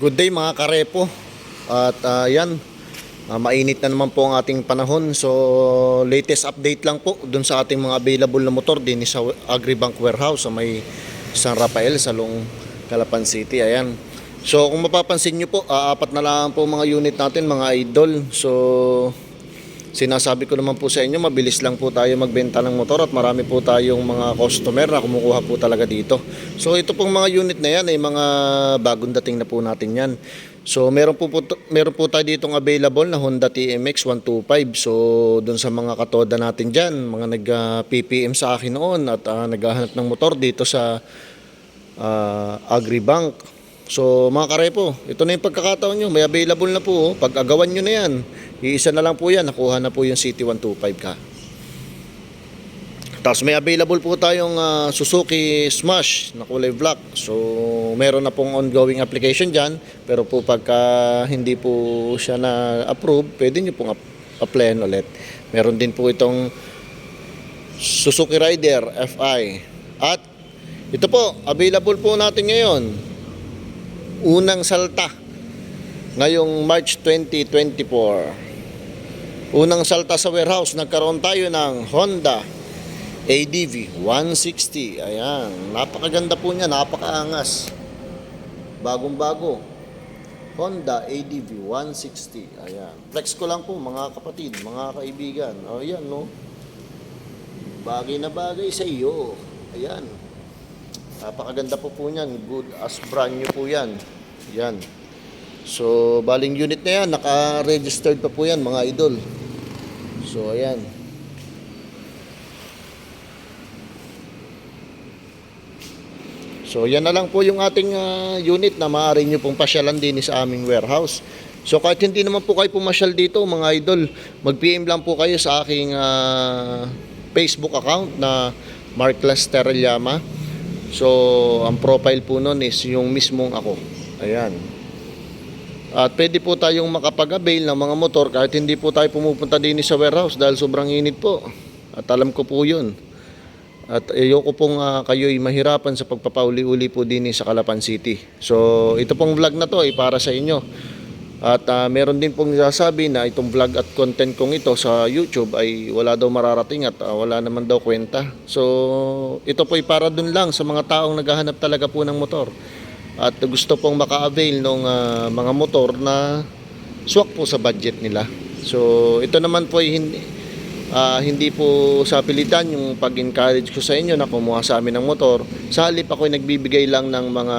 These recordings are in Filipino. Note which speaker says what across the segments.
Speaker 1: Good day mga karepo. At ah, yan, ah, mainit na naman po ang ating panahon. So latest update lang po dun sa ating mga available na motor din sa Agribank Warehouse sa may San Rafael sa Long Calapan City. Ayan. So kung mapapansin nyo po, ah, apat na lang po mga unit natin mga idol. So sinasabi ko naman po sa inyo, mabilis lang po tayo magbenta ng motor at marami po tayong mga customer na kumukuha po talaga dito. So ito pong mga unit na yan ay mga bagong dating na po natin yan. So meron po, po meron po tayo ditong available na Honda TMX 125. So doon sa mga katoda natin diyan, mga nag ah, PPM sa akin noon at ah, naghahanap ng motor dito sa ah, Agribank. So mga karepo, ito na yung pagkakataon nyo. May available na po. oh. Pag-agawan nyo na yan. Iisa na lang po yan. Nakuha na po yung City 125 ka. Tapos may available po tayong ah, Suzuki Smash na kulay black. So meron na pong ongoing application dyan. Pero po pagka hindi po siya na approve, pwede nyo pong ap- applyan ulit. Meron din po itong Suzuki Rider FI. At ito po, available po natin ngayon. Unang salta. Ngayong March 2024. Unang salta sa warehouse, nagkaroon tayo ng Honda ADV 160. Ayan, napakaganda po niya, napakaangas. Bagong-bago. Honda ADV 160. Ayan. Flex ko lang po mga kapatid, mga kaibigan. O yan, no? Bagay na bagay sa iyo. Ayan. Napakaganda po po niyan. Good as brand new po yan. Yan. So, baling unit na yan. Naka-registered pa po yan mga idol. So, ayan. So, yan na lang po yung ating ah, unit na maaari nyo pong pasyalan din sa aming warehouse. So, kahit hindi naman po kayo pumasyal dito, mga idol, mag-PM lang po kayo sa aking ah, Facebook account na Mark Terellama. So, ang profile po nun is yung mismong ako. Ayan. At pwede po tayong makapag-avail ng mga motor kahit hindi po tayo pumupunta din sa warehouse dahil sobrang init po. At alam ko po yun. At ayoko pong ah, kayo'y mahirapan sa pagpapauli-uli po din sa Calapan City. So, ito pong vlog na to ay para sa inyo. At ah, meron din pong nasasabi na itong vlog at content kong ito sa YouTube ay wala daw mararating at ah, wala naman daw kwenta. So, ito po ay para dun lang sa mga taong naghahanap talaga po ng motor. At gusto pong maka-avail ng ah, mga motor na swak po sa budget nila. So, ito naman po ay hindi, Ah, hindi po sa pilitan yung pag-encourage ko sa inyo na kumuha sa amin ng motor. Sa halip ako ay nagbibigay lang ng mga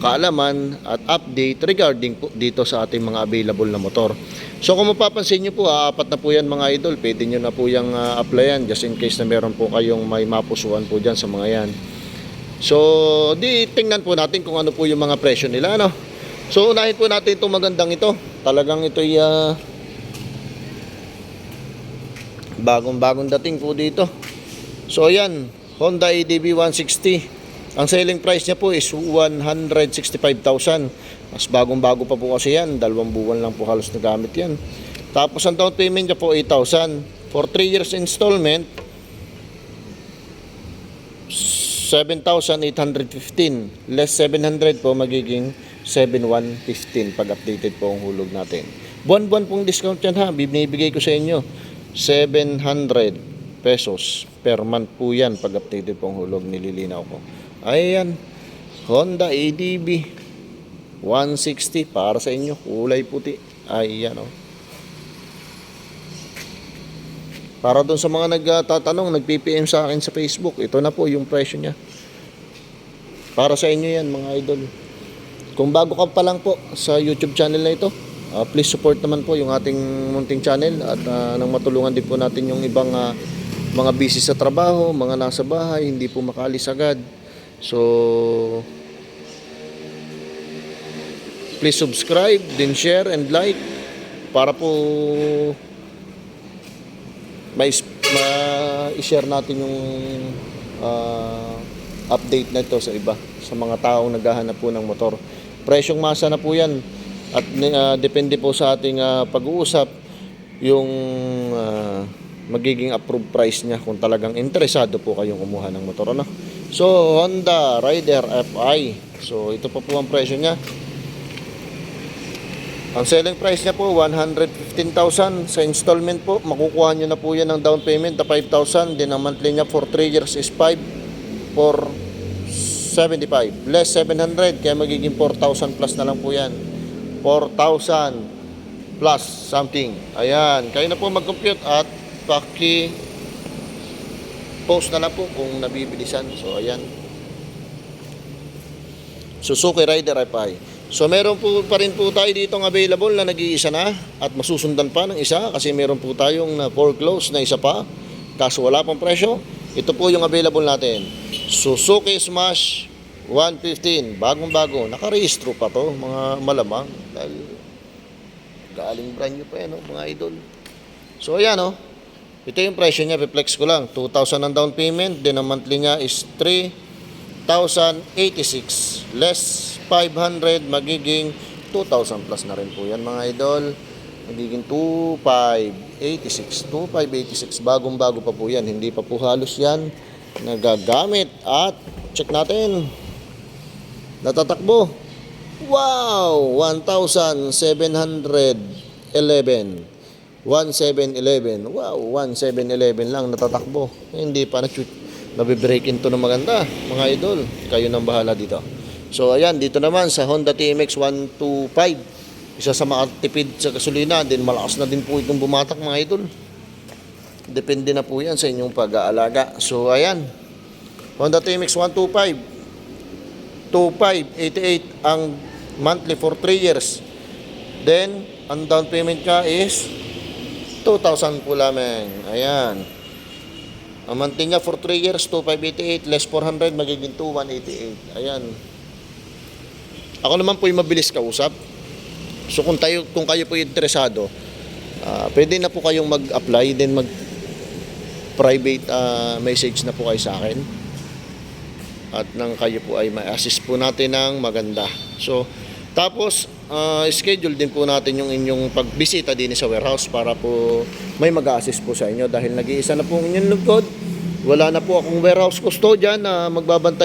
Speaker 1: kaalaman at update regarding po dito sa ating mga available na motor. So kung mapapansin nyo po, ah, apat na po yan mga idol. Pwede nyo na po yung ah, applyan just in case na meron po kayong may mapusuan po dyan sa mga yan. So, di tingnan po natin kung ano po yung mga presyo nila. Ano? So, unahin po natin itong magandang ito. Talagang ito'y ah, bagong-bagong dating po dito. So ayan, Honda ADV 160. Ang selling price niya po is 165,000. Mas bagong-bago pa po kasi yan. Dalawang buwan lang po halos nagamit yan. Tapos ang down payment niya po 8,000. For 3 years installment, 7,815. Less 700 po magiging 7,115 pag updated po ang hulog natin. Buwan-buwan pong discount yan ha. Binibigay ko sa inyo. 700 pesos per month po yan pag updated po ang hulog nililinaw ko. Ayan. Honda ADB 160 para sa inyo. Kulay puti. Ayan o. Para doon sa mga nagtatanong, nag-PPM sa akin sa Facebook, ito na po yung presyo niya. Para sa inyo yan mga idol. Kung bago ka pa lang po sa YouTube channel na ito, ah, please support naman po yung ating munting channel at ah, nang matulungan din po natin yung ibang ah, mga busy sa trabaho, mga nasa bahay, hindi po makaalis agad. So, please subscribe, then share and like para po may ma-share natin yung ah, update na ito sa iba sa mga taong naghahanap po ng motor. Presyong masa na po yan at ah, depende po sa ating ah, pag-uusap yung ah, magiging approved price niya kung talagang interesado po kayong kumuha ng motor ano. So Honda Rider FI. So ito pa po ang presyo niya. Ang selling price niya po, 115,000 sa installment po. Makukuha nyo na po yan ng down payment na 5,000. Then ang monthly niya for 3 years is 5 for 75. Less 700, kaya magiging 4,000 plus na lang po yan. 4,000 plus something. Ayan, kayo na po mag-compute at paki post na lang po kung nabibilisan. So, ayan. Suzuki Rider FI. So meron po pa rin po tayo dito available na nag-iisa na at masusundan pa ng isa kasi meron po tayong na foreclose na isa pa kaso wala pang presyo. Ito po yung available natin. Suzuki Smash 115, bagong bago, nakarehistro pa to, mga malamang dahil galing brand new pa yan, oh, mga idol. So ayan oh. Ito yung presyo niya, reflex ko lang. 2,000 ang down payment, then ang monthly niya is 3,086. Less 500, magiging 2,000 plus na rin po yan mga idol. Magiging 2,586. 2,586. Bagong bago pa po yan. Hindi pa po halos yan nagagamit. At check natin. Natatakbo. Wow! 1,711. 1711. Wow, 1711 lang natatakbo. Hindi pa na nabe-break into ng maganda, mga idol. Kayo nang bahala dito. So ayan, dito naman sa Honda TMX 125. Isa sa makatipid sa gasolina, din malakas na din po itong bumatak mga idol. Depende na po yan sa inyong pag-aalaga. So ayan, Honda TMX 125. 2588 ang monthly for 3 years. Then, ang down payment ka is 2,000 po lamang. Ayan. Ang niya for 3 years, 2,588 less 400, magiging 2,188. Ayan. Ako naman po yung mabilis kausap. So kung tayo kung kayo po interesado, ah, pwede na po kayong mag-apply then mag private ah, message na po kayo sa akin. At nang kayo po ay ma-assist po natin ng maganda. So tapos ah, schedule din po natin yung inyong pagbisita din sa warehouse para po may mag-assist po sa inyo dahil nag-iisa na po inyong lugod. Wala na po akong warehouse custodian na magbabantay